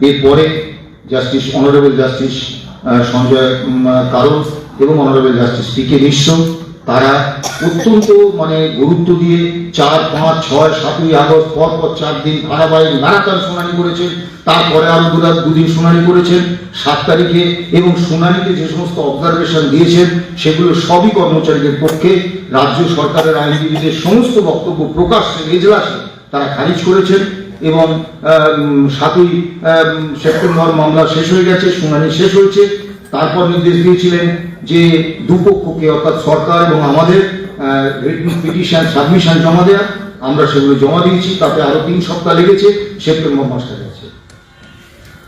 এরপরে justice honourable justice Sanjay um, কারও এবং honourable justice P K Mishra তারা অত্যন্ত মানে গুরুত্ব দিয়ে চার পাঁচ ছয় সাতই আগস্ট পর পর চার দিন ধারাবাহিক নানাকার শুনানি করেছেন তারপরে আরও দু দুদিন শুনানি করেছেন সাত তারিখে এবং শুনানিতে যে সমস্ত অবজারভেশন দিয়েছেন সেগুলো সবই কর্মচারীদের পক্ষে রাজ্য সরকারের আইনজীবীদের সমস্ত বক্তব্য প্রকাশ্যে এজলাসে তারা খারিজ করেছেন। এবং সাতই সেপ্টেম্বর মামলা শেষ হয়ে গেছে, শুনানি শেষ হয়েছে। তারপর নির্দেশ দিয়েছিলেন যে দুপক্ষকে, অর্থাৎ সরকার এবং আমাদের পিটিশন সাবমিশন জমা দেওয়া আমরা সেগুলো জমা দিয়েছি, তাতে আরও তিন সপ্তাহ লেগেছে, সেপ্টেম্বর মাসটা গেছে।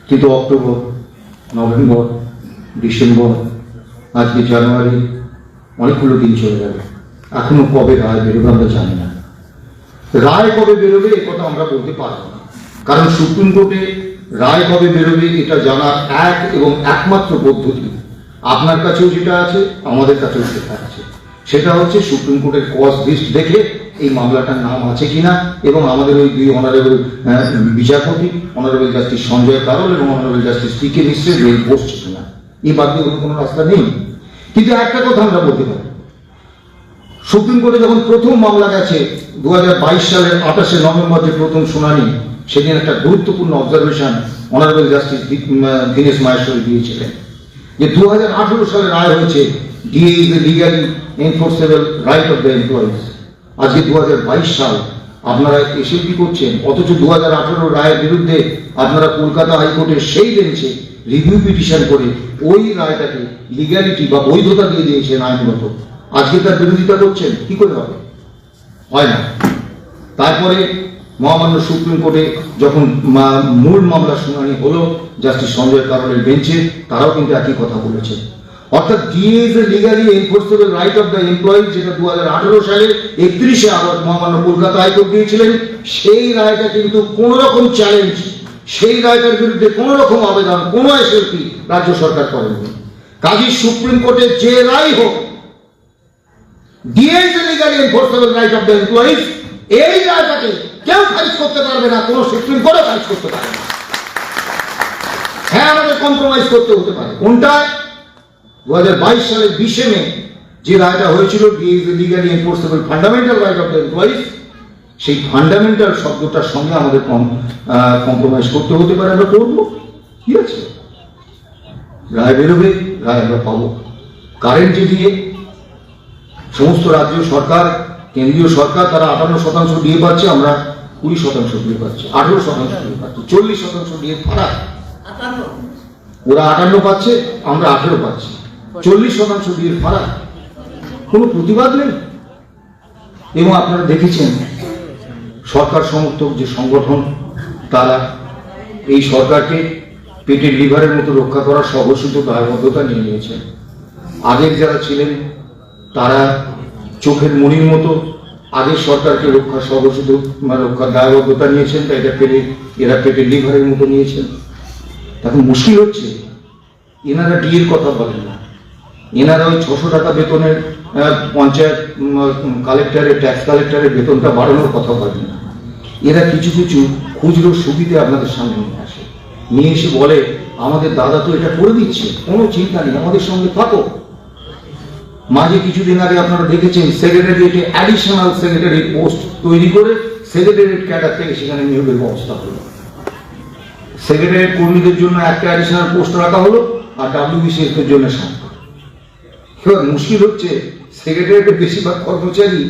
কিন্তু অক্টোবর, নভেম্বর, ডিসেম্বর, আজকে জানুয়ারি, অনেকগুলো দিন চলে যাবে এখনও কবে রায় বেরোবে আমরা জানি রায় কবে বেরোবে কথা আমরা বলতে পারব না। কারণ সুপ্রিম কোর্টে রায় কবে বেরোবে, এটা জানার এক এবং একমাত্র পদ্ধতি। আপনার কাছেও যেটা আছে, আমাদের কাছেও সেটা আছে। সেটা হচ্ছে সুপ্রিম কোর্টের কজ লিস্ট দেখে এই মামলাটার নাম আছে কিনা এবং আমাদের ওই দুই অনারেবল বিচারপতি অনারেবল জাস্টিস সঞ্জয় কারল এবং অনারেবল জাস্টিস পি কে মিশ্রের বেল বসছে কিনা। এই বাদ দিয়ে কোনো রাস্তা নেই। কিন্তু একটা কথা আমরা বলতে পারি। সুপ্রিম কোর্টে যখন প্রথম মামলা গেছে দু সালের আঠাশে নভেম্বর যে প্রথম শুনানি, সেদিন একটা গুরুত্বপূর্ণ observation honourable justice Dinesh Maheshwari দিয়েছিলেন। যে দু সালে রায় হয়েছে DA is a legally enforceable right of the employees আজকে দু হাজার বাইশ সাল, আপনারা এসে কি করছেন? অথচ দু হাজার আঠারো রায়ের বিরুদ্ধে আপনারা কলকাতা হাইকোর্টের সেই বেঞ্চে রিভিউ পিটিশন করে ওই রায়টাকে লিগ্যালিটি বা বৈধতা দিয়ে দিয়েছেন আইনগত। আজকে তার বিরোধিতা করছেন, কি করে হবে? হয় না। তারপরে মহামান্য সুপ্রিম কোর্টে যখন মূল মামলা শুনানি হলো, জাস্টিস সঞ্জয় কারণের বেঞ্চে, তারাও কিন্তু একই কথা বলেছে। অর্থাৎ DA is a legally enforceable right of the employee যেটা দু হাজার আঠারো সালে একত্রিশে আগস্ট মহামান্য কলকাতা হাইকোর্ট দিয়েছিলেন, সেই রায়টা কিন্তু কোন রকম চ্যালেঞ্জ সেই রায়টার বিরুদ্ধে কোন রকম আবেদন, কোন এসএলপি রাজ্য সরকার করেনি। কাজী সুপ্রিম কোর্টে যে রায় হোক DA is enforceable right of the employees এই রায়টাকে হ্যাঁ হয়েছিল enforceable fundamental right of the সেই ফান্ডামেন্টাল শব্দটার সঙ্গে আমাদের কম্প্রোমাইজ করতে হতে পারে। আমরা করব। কি আছে? রায় বেরোবে, রায় আমরা পাবো। কারেন্ট দিয়ে সমস্ত রাজ্য সরকার কেন্দ্রীয় সরকার তারা আটান্ন শতাংশ দিয়ে পাচ্ছে আমরা কুড়ি শতাংশ দিয়ে পাচ্ছি আঠেরো শতাংশ দিয়ে পাচ্ছি চল্লিশ শতাংশ দিয়ে ফারাক ওরা আটান্ন পাচ্ছে আমরা আঠেরো পাচ্ছি চল্লিশ শতাংশ দিয়ে ফারাক কোনো প্রতিবাদ নেই? এবং আপনারা দেখেছেন সরকার সমর্থক যে সংগঠন তারা এই সরকারকে পেটের লিভারের মতো রক্ষা করার সহসিত দায়বদ্ধতা নিয়ে নিয়েছেন। আগের যারা ছিলেন তারা চোখের মনির মতো আগের সরকারকে রক্ষা সহসিত মানে রক্ষার দায়বদ্ধতা নিয়েছেন, তাই এটা পেটে এরা পেটে লিভারের মতো নিয়েছেন। এখন মুশকিল হচ্ছে, এনারা ডিএর কথা বলেন না। এনারা ওই ছশো টাকা বেতনের পঞ্চায়েত কালেক্টরের ট্যাক্স কালেক্টরের বেতনটা বাড়ানোর কথা বলেন না। এরা কিছু কিছু খুচরো সুবিধে আপনাদের সামনে নিয়ে আসে। নিয়ে এসে বলে, আমাদের দাদা তো এটা করে দিচ্ছে, কোনো চিন্তা নেই, আমাদের সঙ্গে থাকো। মাঝে কিছুদিন আগে আপনারা দেখেছেন সেক্রেটারিয়েটে অ্যাডিশনাল সেক্রেটারি পোস্ট তৈরি করে সেক্রেটারিয়েট ক্যাডার থেকে সেখানে নিয়োগের ব্যবস্থা হলো। সেক্রেটারিয়েট কর্মীদের জন্য একটা অ্যাডিশনাল পোস্ট রাখা হলো আর ডাব্লিউবিসিএস এর জন্য সাতটা মুশকিল হচ্ছে সেক্রেটারিয়েটের বেশিরভাগ কর্মচারী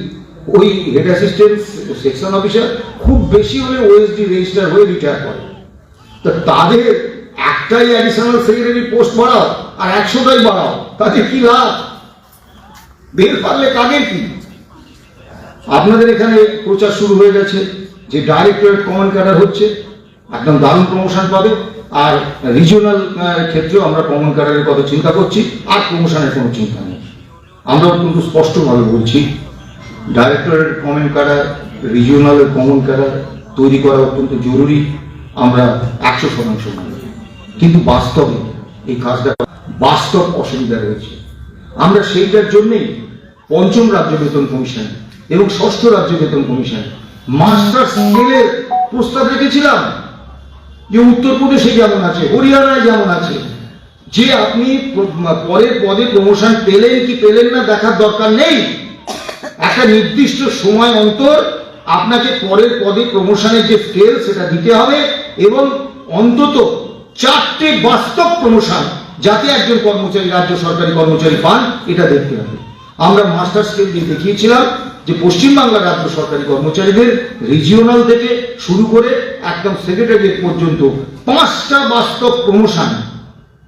ওই হেড অ্যাসিস্ট্যান্ট সেকশন অফিসার খুব বেশি হলে ওএসডি রেজিস্টার হয়ে রিটায়ার করে। তা তাদের একটাই অ্যাডিশনাল সেক্রেটারি পোস্ট বাড়াও আর একশোটাই বাড়াও, তাতে কি লাভ? বের পারলে কাদের কি? আপনাদের এখানে প্রচার শুরু হয়ে গেছে, যে ডাইরেক্টরেট কমন ক্যাডার হচ্ছে, একদম দারুণ প্রমোশন পাবে, আর রিজিওনাল ক্ষেত্রেও আমরা কমন ক্যাডারের কথা চিন্তা করছি, আর প্রমোশনের কোনো চিন্তা নেই। আমরা অত্যন্ত স্পষ্টভাবে বলছি ডাইরেক্টরেট কমন ক্যাডার রিজিওনালের কমন ক্যাডার তৈরি করা অত্যন্ত জরুরি, আমরা একশো শতাংশ কিন্তু বাস্তবে এই কাজটা বাস্তব অসুবিধা রয়েছে। আমরা সেইটার জন্যই পঞ্চম রাজ্য বেতন কমিশন এবং ষষ্ঠ রাজ্য বেতন কমিশন। মাস্টার স্কেলের প্রস্তাব রেখেছিলাম যে উত্তরপ্রদেশে যেমন আছে, হরিয়ানায় যেমন আছে। যে আপনি প্র- পরের পদে প্রমোশন পেলেন কি পেলেন না দেখার দরকার নেই। একটা নির্দিষ্ট সময় অন্তর আপনাকে পরের পদে প্রমোশনের যে স্কেল সেটা দিতে হবে এবং অন্তত চারটে বাস্তব প্রমোশন যাতে একজন কর্মচারী, রাজ্য সরকারি কর্মচারী পান, এটা দেখতে হবে। আমরা মাস্টার স্কেল দিয়ে দেখিয়েছিলাম যে পশ্চিমবাংলার রাজ্য সরকারি কর্মচারীদের রিজিওনাল থেকে শুরু করে একদম সেক্রেটারিয়েট পর্যন্ত পাঁচটা বাস্তব প্রমোশন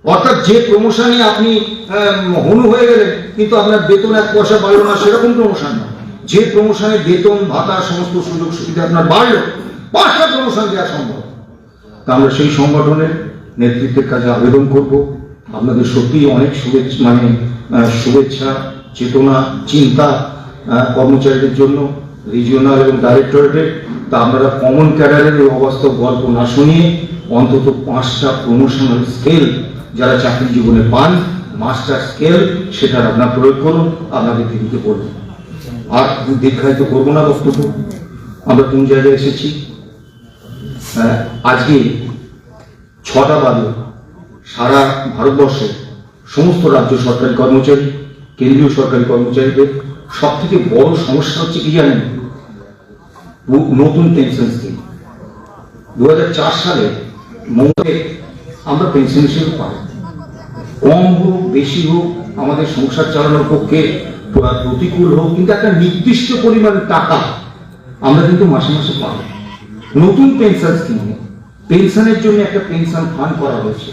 অর্থাৎ যে প্রমোশনে আপনি হনু হয়ে গেলেন, কিন্তু আপনার বেতন এক পয়সা বাড়লো না, সেরকম প্রমোশন না যে প্রমোশনে বেতন, ভাতা, সমস্ত সুযোগ সুবিধা আপনার বাড়লো, পাঁচটা প্রমোশন দেওয়া সম্ভব। তা আমরা সেই সংগঠনের নেতৃত্বের কাজে আবেদন করব। আপনাদের সত্যিই অনেক শুভেচ্ছা মানে শুভেচ্ছা চেতনা, চিন্তা কর্মচারীদের জন্য রিজিওনাল এবং ডাইরেক্টরেটের তা আপনারা কমন ক্যাডারের অবাস্তব গল্প না শুনিয়ে অন্তত পাঁচটা প্রমোশনাল স্কেল যারা চাকরি জীবনে পান মাস্টার স্কেল সেটার আপনার প্রয়োগ করুন, আপনাদের দিদিকে বলুন আর দীর্ঘায়িত করব না বক্তব্য। আমরা কোন জায়গায় এসেছি? আজকে ছটা বাজে, সারা ভারতবর্ষে সমস্ত রাজ্য সরকারি কর্মচারী কেন্দ্রীয় সরকারি কর্মচারীদের সব থেকে বড় সমস্যা হচ্ছে কি জানেন? নতুন পেনশন স্কিম দু সালে মৌতে আমরা পেনশন হিসেবে পাই। কম হোক, বেশি হোক, আমাদের সংসার চালানোর পক্ষে প্রতিকূল হোক, কিন্তু একটা নির্দিষ্ট পরিমাণ টাকা আমরা কিন্তু মাসে মাসে পাবো নতুন পেনশন স্কিমে পেনশনের জন্য একটা পেনশন ফান্ড করা হয়েছে।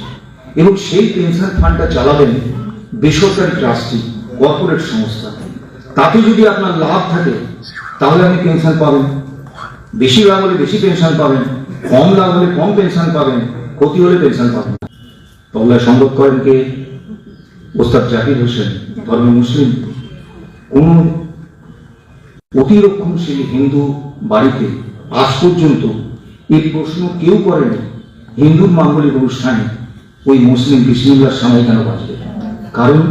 এবং সেই পেনশন ফান্ডটা চালাবেন বেসরকারি ট্রাস্টি কর্পোরেট সংস্থা। তাতে যদি আপনার লাভ থাকে, তাহলে আপনি পেনশন পাবেন। বেশি লাভ হলে বেশি পেনশন পাবেন, কম লাভ হলে কম পেনশন পাবেন, ক্ষতি হলে পেনশন পাবেন। তবলায় সংগত করেন কে? ওস্তাদ জাকির হোসেন ধর্ম মুসলিম। কোন অতিরক্ষণশীল হিন্দু বাড়িতে আজ পর্যন্ত এই প্রশ্ন কেউ করেনি হিন্দুর মাঙ্গলিক অনুষ্ঠানে ওই মুসলিম বিসমিল্লার সময় কেন বাঁচবে কারণ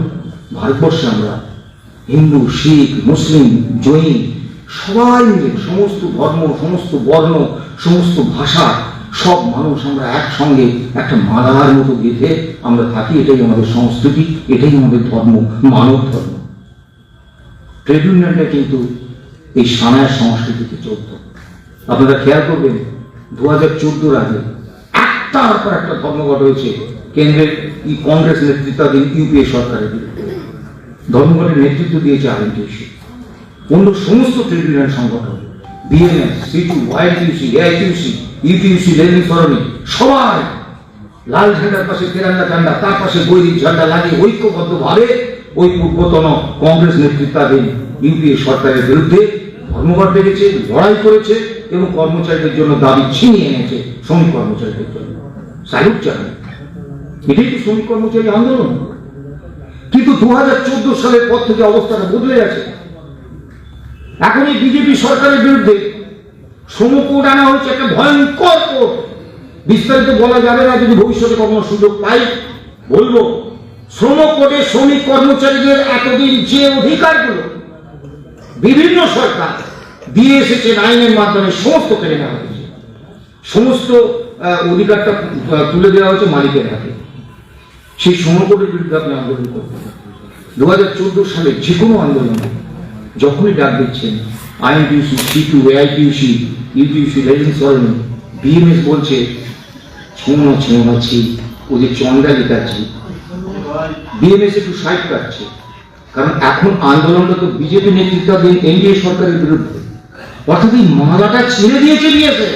ভারতবর্ষে আমরা হিন্দু, শিখ, মুসলিম, জৈন, সবাই মিলে সমস্ত ধর্ম, সমস্ত বর্ণ, সমস্ত ভাষা, সব মানুষ আমরা একসঙ্গে একটা মালার মতো গেঁথে আমরা থাকি। এটাই আমাদের সংস্কৃতি, এটাই আমাদের ধর্ম, মানব ধর্ম। ট্রেড ইউনিয়নটা কিন্তু এই সানায় সংস্কৃতিতে চলত। আপনারা খেয়াল করবেন দু হাজার চোদ্দোর আগে একটার পর একটা ধর্মঘট হয়েছে। কেন্দ্রের কংগ্রেস নেতৃত্বাধীন ইউপিএ সরকারের বিরুদ্ধে। ধর্মঘটের নেতৃত্ব দিয়েছে আইএনটিউসি অন্য সমস্ত ট্রেড ইউনিয়ন সংগঠন BNS CITU YTUC AITUC UTUC Lenin সরণি সবাই লাল ঝান্ডার পাশে ঝান্ডা, তার পাশে বৈদিক ঝান্ডা লাগিয়ে ঐক্যবদ্ধভাবে ওই পূর্বতন কংগ্রেস নেতৃত্বাধীন ইউপিএ সরকারের বিরুদ্ধে ধর্মঘট ডেকেছে, লড়াই করেছে এবং কর্মচারীদের জন্য দাবি ছিনিয়ে এনেছে শ্রমিক কর্মচারীদের জন্য। স্যালুট জানাই। এটাই তো শ্রমিক কর্মচারী আন্দোলন। সালের পর থেকে অবস্থাটা বদলে গেছে। এখন এই বিজেপি সরকারের বিরুদ্ধে আনা হয়েছে, একটা ভয়ঙ্কর বিস্তারিত বলা যাবে না, যদি ভবিষ্যতে কখনো সুযোগ পাই, বলব শ্রম শ্রমিক কর্মচারীদের এতদিন যে অধিকারগুলো বিভিন্ন সরকার দিয়ে এসেছে আইনের মাধ্যমে সমস্ত কেড়ে নেওয়া হয়েছে। সমস্ত অধিকারটা তুলে দেওয়া হয়েছে মালিকের হাতে। সেই সমকোটের বিরুদ্ধে আপনি আন্দোলন করবেন। দু হাজার চোদ্দ সালে যে কোনো আন্দোলনে যখনই ডাক দিচ্ছেন আইএনটিউসি সিটু এআইটিউসি ইউটিউসি লেজেন্স সরণি, বিএমএস বলছে ছোঁয়া ছোঁয়াছি ওদের চন্ডা লিখাচ্ছি বিএমএস একটু সাইড কাটছে, কারণ এখন আন্দোলনটা তো বিজেপি নেতৃত্বাধীন এনডিএ সরকারের বিরুদ্ধে। অর্থাৎ এই মালাটা ছেড়ে দিয়েছে বিএসএফ